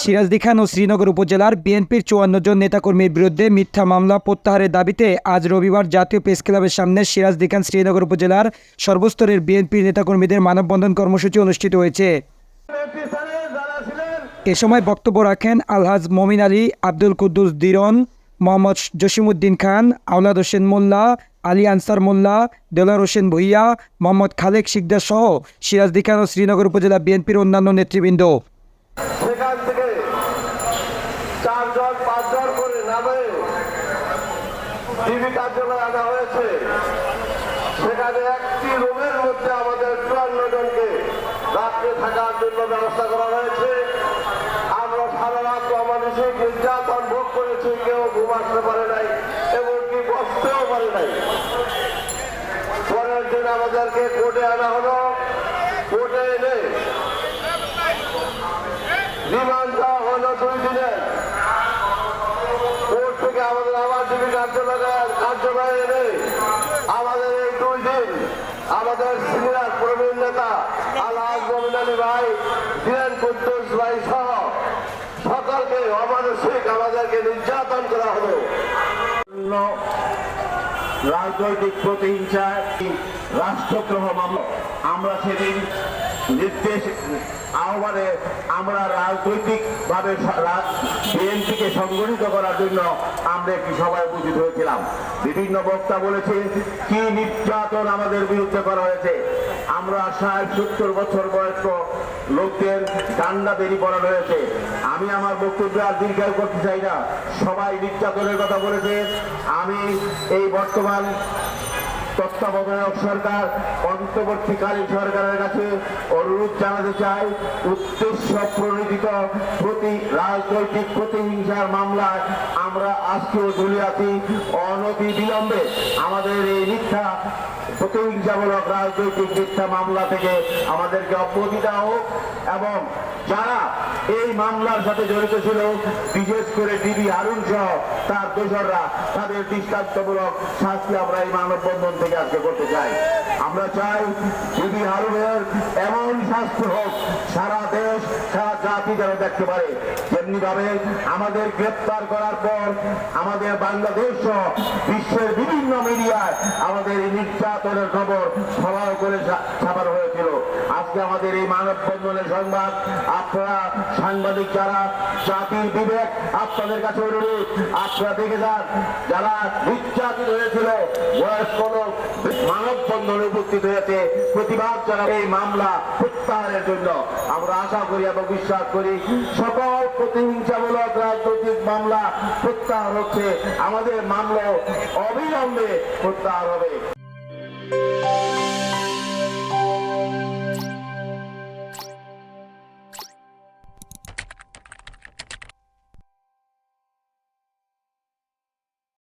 সিরাজদি খান ও শ্রীনগর উপজেলার বিএনপির চুয়ান্ন জন নেতাকর্মীর বিরুদ্ধে মিথ্যা মামলা প্রত্যাহারের দাবিতে আজ রবিবার জাতীয় প্রেস ক্লাবের সামনে সিরাজদি খান শ্রীনগর উপজেলার সর্বস্তরের বিএনপির নেতাকর্মীদের মানববন্ধন কর্মসূচি অনুষ্ঠিত হয়েছে। এ সময় বক্তব্য রাখেন আলহাজ মমিন আলী, আব্দুল কুদ্দুস দিরন, মোহাম্মদ জসিমউদ্দিন খান, আওলাদ হোসেন মোল্লা, আলী আনসার মোল্লা দেলার হোসেন ভুইয়া, মোহাম্মদ খালেক শিকদার সহ সিরাজদি খান ও শ্রীনগর উপজেলা বিএনপির অন্যান্য নেতৃবৃন্দ। চারজন পাঁচজন করে নামে ডিবি কার্যালয়ে আনা হয়েছে। সেখানে একটি রুমের মধ্যে আমাদের চুয়ান্ন জনকে রাত্রে থাকার জন্য ব্যবস্থা করা হয়েছে। আমরা সারা রাত অমানুষিক নির্যাতন ভোগ করেছি, কেউ ঘুম আসতে পারে নাই, এমনকি বসতেও পারে নাই। পরের দিন আমাদেরকে কোর্টে আনা হলো। কোর্টে এনে দিন আমাদের সিনিয়র প্রবীণ নেতা আলাজ মমিন ভাই বীরেন কুদ্দুস ভাই সহ সকলকে অমানসিক আমাদেরকে নির্যাতন করা হলো। রাজনৈতিক প্রতিহিংসায় রাষ্ট্রদ্রোহ মামলা। আমরা সেদিন নির্দেশ আহ্বানে আমরা রাজনৈতিক ভাবে বিএনপিকে সংগঠিত করার জন্য আমরা একটি সভায় উপস্থিত হয়েছিলাম। বিভিন্ন বক্তা বলেছে কি নির্যাতন আমাদের বিরুদ্ধে করা হয়েছে? আমরা ষাট, সত্তর বছর বয়স্ক লোকদের ডান্ডা বেরিয়ে পড়ানো হয়েছে। আমি আমার বক্তব্য আর দীর্ঘায়ু করতে চাই না। সবাই নির্যাতনের কথা বলেছে। আমি এই বর্তমান তত্ত্বাবধায়ক সরকার, অন্তর্বর্তীকালীন সরকারের কাছে অনুরোধ জানাতে চাই, উদ্দেশ্য প্রণোদিত প্রতি রাজনৈতিক প্রতিহিংসার মামলায় আমরা আজকেও আছি অনতি বিলম্বে আমাদের এই মিথ্যা, প্রতিহিংসামূলক রাজনৈতিক মিথ্যা মামলা থেকে আমাদেরকে অব্যাহতি দেওয়া হোক এবং যারা এই মামলার সাথে জড়িত ছিল, বিশেষ করে ডিবি হারুন সহ তার দোসররা, তাদের দৃষ্টান্তমূলক শাস্তি আমরা এই মানববন্ধন থেকে আজকে করতে চাই। আমরা চাই ডিবি হারুনের এমন শাস্তি হোক, সারা দেশ, সারা জাতি যেন দেখতে পারে। যেমনি ভাবে আমাদের গ্রেপ্তার করার পর আমাদের বাংলাদেশ সহ বিশ্বের বিভিন্ন মিডিয়ায় আমাদের এই নির্যাতনের খবর সবাই করে ছাপানো হয়েছিল। আজকে আমাদের এই মানববন্ধনের সংবাদ, আপনারা সাংবাদিক যারা, জাতির বিবেক, আপনাদের কাছে অনুরোধ, আপনারা দেখে যান, যারা নির্যাতিত হয়েছিল, বয়স্ক লোক, মানববন্ধনে উপস্থিত হয়েছে, প্রতিবাদ জানা এই মামলা প্রত্যাহারের জন্য। আমরা আশা করি এবং বিশ্বাস করি, সকল প্রতিহিংসামূলক রাজনৈতিক মামলা প্রত্যাহার হচ্ছে। আমাদের মামলা প্রত্যাহার হবে।